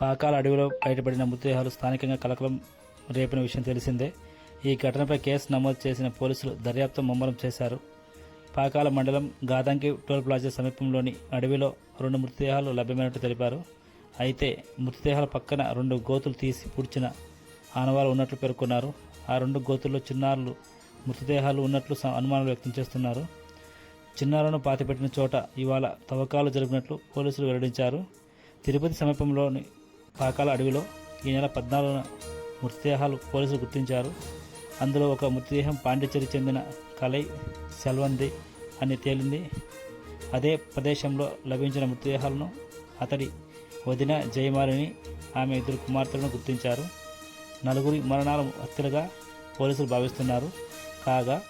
పాకాల అడవిలో బయటపడిన మృతదేహాలు స్థానికంగా కలకలం రేపిన విషయం తెలిసిందే. ఈ ఘటనపై కేసు నమోదు చేసిన పోలీసులు దర్యాప్తు ముమ్మరం చేశారు. పాకాల మండలం గాదంకి టోల్ ప్లాజా సమీపంలోని అడవిలో రెండు మృతదేహాలు లభ్యమైనట్టు తెలిపారు. అయితే మృతదేహాల పక్కన రెండు గోతులు తీసి పూడ్చిన ఆనవాలు ఉన్నట్లు పేర్కొన్నారు. ఆ రెండు గోతుల్లో చిన్నారులు మృతదేహాలు ఉన్నట్లు స- అనుమానాలు వ్యక్తం చేస్తున్నారు. చిన్నారులను పాతిపెట్టిన చోట ఇవాళ తవ్వకాలు జరిపినట్లు పోలీసులు వెల్లడించారు. తిరుపతి సమీపంలోని పాకాల అడవిలో ఈ నెల పద్నాలుగున మృతదేహాలు పోలీసులు గుర్తించారు. అందులో ఒక మృతదేహం పాండిచ్చేరి చెందిన కలై సెల్వంది అని తేలింది. అదే ప్రదేశంలో లభించిన మృతదేహాలను అతడి వదిన జయమాలిని ఆమె ఇద్దరు కుమార్తెలను గుర్తించారు. నలుగురి మరణాలు హత్యలుగా పోలీసులు భావిస్తున్నారు. కాగా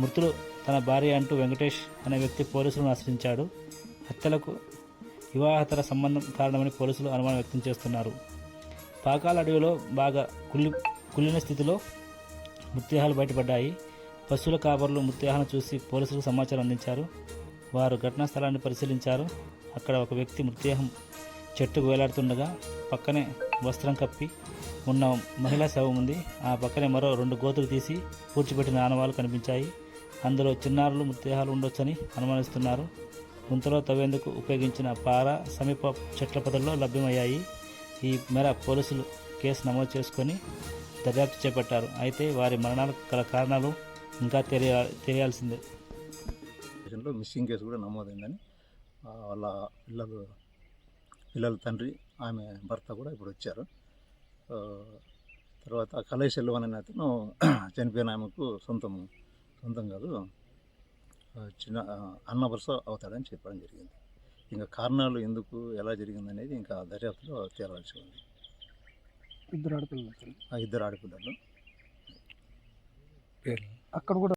మృతులు తన భార్య అంటూ వెంకటేష్ అనే వ్యక్తి పోలీసులను ఆశ్రయించాడు. హత్యలకు వివాహతర సంబంధం కారణమని పోలీసులు అనుమానం వ్యక్తం చేస్తున్నారు. పాకాల అడవిలో బాగా కుళ్ళి కుళ్ళిన స్థితిలో మృతదేహాలు బయటపడ్డాయి. పశువుల కాపర్లు మృతదేహాలను చూసి పోలీసులకు సమాచారం అందించారు. వారు ఘటనా స్థలాన్ని పరిశీలించారు. అక్కడ ఒక వ్యక్తి మృతదేహం చెట్టుకు వేలాడుతుండగా పక్కనే వస్త్రం కప్పి ఉన్న మహిళా శవం ఉంది. ఆ పక్కనే మరో రెండు గోతులు తీసి పూడ్చిపెట్టిన ఆనవాలు కనిపించాయి. అందులో చిన్నారులు మృతదేహాలు ఉండొచ్చని అనుమానిస్తున్నారు. గుంతలో తవ్వేందుకు ఉపయోగించిన పార సమీప చెట్ల పొదల్లో లభ్యమయ్యాయి. ఈ మేర పోలీసులు కేసు నమోదు చేసుకొని దర్యాప్తు చేపట్టారు. అయితే వారి మరణాలకు గల కారణాలు ఇంకా తెలియ తెలియాల్సిందే. స్టేషన్లో మిస్సింగ్ కేసు కూడా నమోదైందని వాళ్ళ పిల్లలు పిల్లల తండ్రి ఆమె భర్త కూడా ఇప్పుడు వచ్చారు. తర్వాత కలై ఎల్వన్ అనే అతను చనిపోయిన ఆమెకు సొంతం సొంతం కాదు చిన్న ఆ, అన్న వరుస అవుతాడని చెప్పడం జరిగింది. ఇంకా కారణాలు ఎందుకు ఎలా జరిగింది అనేది ఇంకా దర్యాప్తులో తేలాల్సి ఉంది. ఇద్దరు ఆడపిల్లలు. ఇద్దరు ఆడపిల్లలు. అక్కడ కూడా